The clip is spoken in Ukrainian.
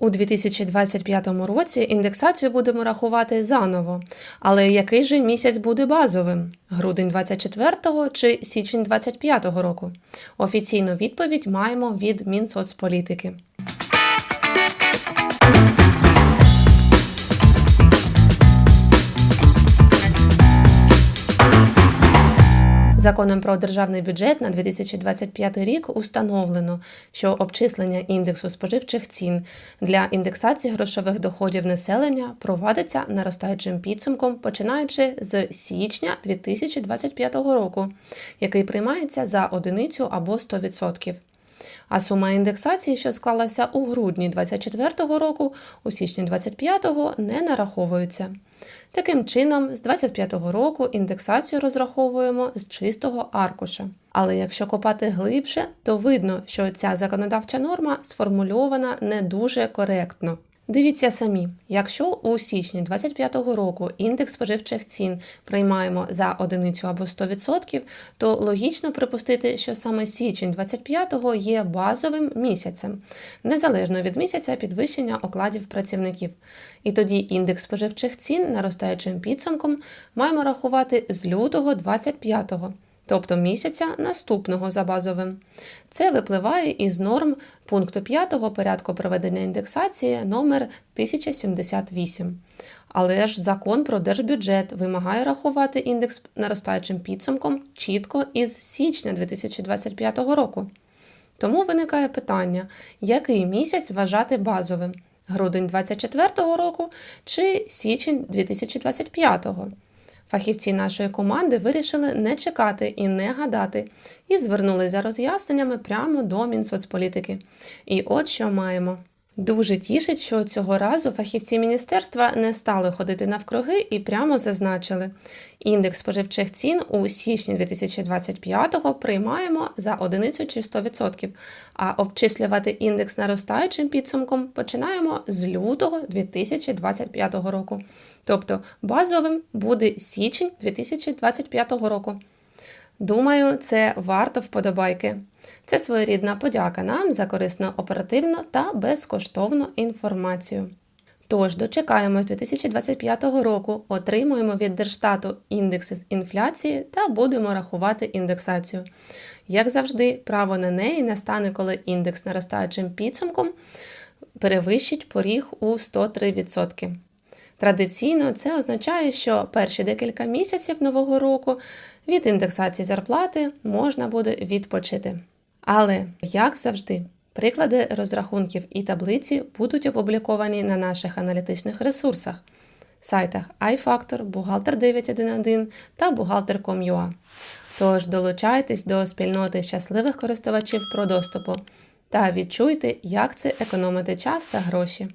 У 2025 році індексацію будемо рахувати заново. Але який же місяць буде базовим? Грудень 24 чи січень 25 року? Офіційну відповідь маємо від Мінсоцполітики. Законом про державний бюджет на 2025 рік установлено, що обчислення індексу споживчих цін для індексації грошових доходів населення провадиться наростаючим підсумком, починаючи з січня 2025 року, який приймається за одиницю або 100%. А сума індексації, що склалася у грудні 2024 року, у січні 2025 не нараховується. Таким чином, з 2025 року індексацію розраховуємо з чистого аркуша. Але якщо копати глибше, то видно, що ця законодавча норма сформульована не дуже коректно. Дивіться самі, якщо у січні 2025 року індекс споживчих цін приймаємо за одиницю або 100%, то логічно припустити, що саме січень 25-го є базовим місяцем, незалежно від місяця підвищення окладів працівників. І тоді індекс споживчих цін наростаючим підсумком маємо рахувати з лютого 25-го тобто місяця наступного за базовим. Це випливає із норм пункту 5 порядку проведення індексації номер 1078. Але ж закон про держбюджет вимагає рахувати індекс наростаючим підсумком чітко із січня 2025 року. Тому виникає питання, який місяць вважати базовим грудень 2024 року чи січень 2025 року. Фахівці нашої команди вирішили не чекати і не гадати, і звернулися за роз'ясненнями прямо до Мінсоцполітики. І от що маємо. Дуже тішить, що цього разу фахівці міністерства не стали ходити навкруги і прямо зазначили, індекс споживчих цін у січні 2025-го приймаємо за одиницю чи 100%, а обчислювати індекс наростаючим підсумком починаємо з лютого 2025 року. Тобто базовим буде січень 2025 року. Думаю, це варто вподобайки. Це своєрідна подяка нам за корисну оперативну та безкоштовну інформацію. Тож дочекаємось 2025 року, отримуємо від Держстату індекси інфляції та будемо рахувати індексацію. Як завжди, право на неї настане, коли індекс наростаючим підсумком перевищить поріг у 103%. Традиційно це означає, що перші декілька місяців нового року від індексації зарплати можна буде відпочити. Але, як завжди, приклади розрахунків і таблиці будуть опубліковані на наших аналітичних ресурсах, сайтах iFactor, Бухгалтер 911 та Бухгалтер.com.ua. Тож долучайтесь до спільноти щасливих користувачів про доступу та відчуйте, як це економити час та гроші.